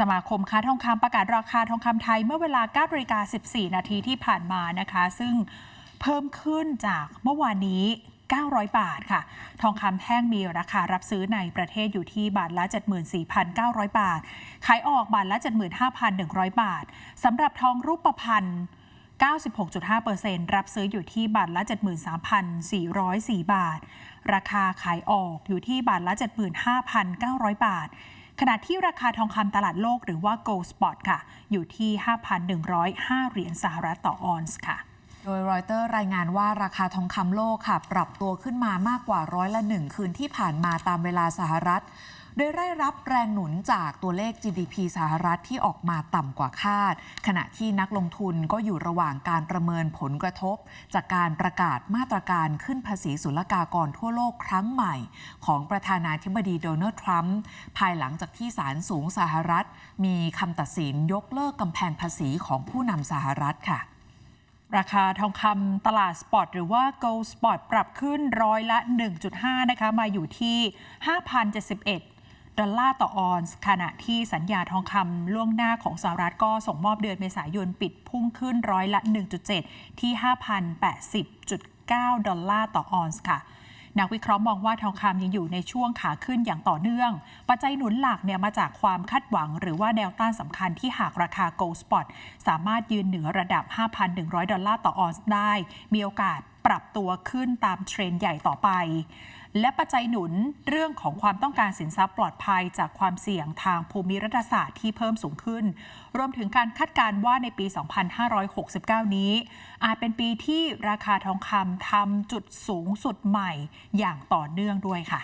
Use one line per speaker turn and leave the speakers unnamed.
สมาคมค้าทองคำประกาศราคาทองคำไทย เมื่อเวลา9นาฬิกา14 นาทีที่ผ่านมานะคะ ซึ่งเพิ่มขึ้นจากเมื่อวานนี้ 900 บาทค่ะ ทองคำแท่งมีราคารับซื้อในประเทศอยู่ที่บาทละ 74,900 บาท ขายออกบาทละ 75,100 บาทสำหรับทองรูปพรรณ96.5%รับซื้ออยู่ที่บาทละ 73,404 บาท ราคาขายออกอยู่ที่บาทละ 75,900 บาท ขณะที่ราคาทองคำตลาดโลกหรือว่า Gold Spot ค่ะ อยู่ที่ 5,105 เหรียญสหรัฐต่อออนซ์ค่ะ
โดยรอยเตอร์รายงานว่าราคาทองคำโลกค่ะ ปรับตัวขึ้นมามากกว่าร้อยละหนึ่งคืนที่ผ่านมาตามเวลาสหรัฐ โดยได้รับแรงหนุนจากตัวเลข GDP สหรัฐที่ออกมาต่ำกว่าคาด ขณะที่นักลงทุนก็อยู่ระหว่างการประเมินผลกระทบ จากการประกาศมาตรการขึ้นภาษีศุลกากรทั่วโลกครั้งใหม่ ของประธานาธิบดีโดนัลด์ทรัมป์ภายหลังจากที่ศาลสูงสหรัฐ มีคำตัดสินยกเลิกกำแพงภาษีของผู้นำสหรัฐค่ะ
ราคาทองคำตลาดสปอตหรือว่า Gold Spot ปรับขึ้นร้อยละ 1.5 นะคะ มาอยู่ที่ 5,071 ดอลลาร์ต่อออนซ์ขณะที่สัญญาทองคำล่วงหน้าของสหรัฐก็ส่งมอบเดือนเมษายนปิดพุ่งขึ้นร้อยละ 1.7 ที่ 5,080.9 ดอลลาร์ต่อออนซ์ค่ะนักวิเคราะห์มองว่าทองคำยังอยู่ในช่วงขาขึ้นอย่างต่อเนื่อง ปัจจัยหนุนหลักเนี่ยมาจากความคาดหวัง หรือว่าแนวต้านสำคัญที่หากราคา Gold Spot สามารถยืนเหนือระดับ 5,100 ดอลลาร์ต่อออนซ์ได้ มีโอกาส ปรับตัวขึ้นตามเทรนด์ใหญ่ต่อไป และปัจจัยหนุนเรื่องของความต้องการสินทรัพย์ปลอดภัยจากความเสี่ยงทางภูมิรัฐศาสตร์ที่เพิ่มสูงขึ้น รวมถึงการคาดการณ์ว่าในปี 2569 นี้ อาจเป็นปีที่ราคาทองคำทำจุดสูงสุดใหม่อย่างต่อเนื่องด้วยค่ะ